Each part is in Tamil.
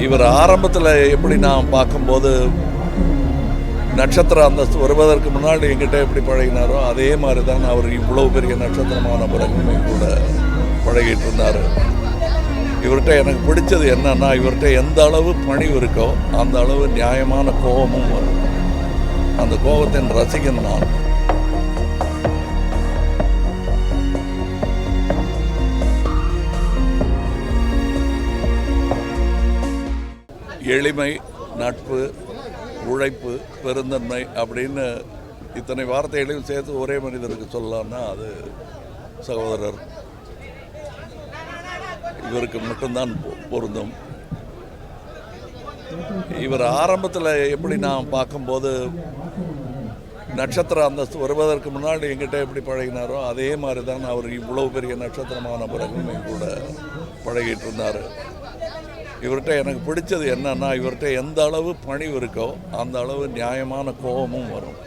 இவர் ஆரம்பத்தில் எப்படி நான் பார்க்கும்போது நட்சத்திர அந்தஸ்து வருவதற்கு முன்னாடி எங்கிட்ட எப்படி பழகினாரோ அதே மாதிரி தான் அவர் இவ்வளவு பெரிய நட்சத்திரமான பிறகுமே கூட பழகிட்டு இருந்தார். இவர்கிட்ட எனக்கு பிடிச்சது என்னன்னா இவர்கிட்ட எந்த அளவு பணிவு இருக்கோ அந்த அளவு நியாயமான கோபமும் வரும். அந்த கோபத்தின் ரசிகன் நான். எளிமை நட்பு உழைப்பு பெருந்தன்மை அப்படின்னு இத்தனை வார்த்தைகளையும் சேர்த்து ஒரே மனிதருக்கு சொல்லலாம்னா அது சகோதரர். இவருக்கு மட்டும்தான் பொ- பொருந்தும். இவர் ஆரம்பத்தில் எப்படி நான் பார்க்கும்போது நட்சத்திர அந்தஸ்து வருவதற்கு முன்னாடி எங்கிட்ட எப்படி பழகினாரோ அதே மாதிரி தான் அவர் இவ்வளவு பெரிய நட்சத்திரமான பிறகுமே கூட பழகிட்டு இருந்தார். இவர்கிட்ட எனக்கு பிடிச்சது என்னன்னா இவர்கிட்ட எந்த அளவு பணிவு இருக்கோ அந்த அளவு நியாயமான கோபமும் வரும்.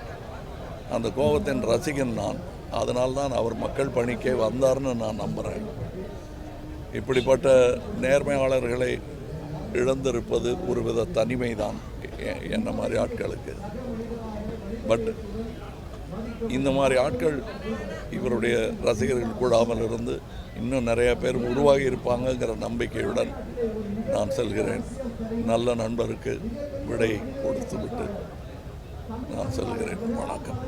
அந்த கோபத்தின் ரசிகன் நான். அதனால தான் அவர் மக்கள் பணிக்கே வந்தார்னு நான் நம்புகிறேன் இப்படிப்பட்ட நேர்மையாளர்களை இழந்திருப்பது ஒருவித தனிமை தான் என்ன மாதிரி ஆட்களுக்கு. பட் இந்த மாதிரி ஆட்கள் இவருடைய ரசிகர்கள் கூடாமல் இருந்து இன்னும் நிறைய பேர் உருவாகி இருப்பாங்கங்கிற நம்பிக்கையுடன் நான் செல்கிறேன். நல்ல நண்பருக்கு விடை கொடுத்துவிட்டு நான் செல்கிறேன். வணக்கம்.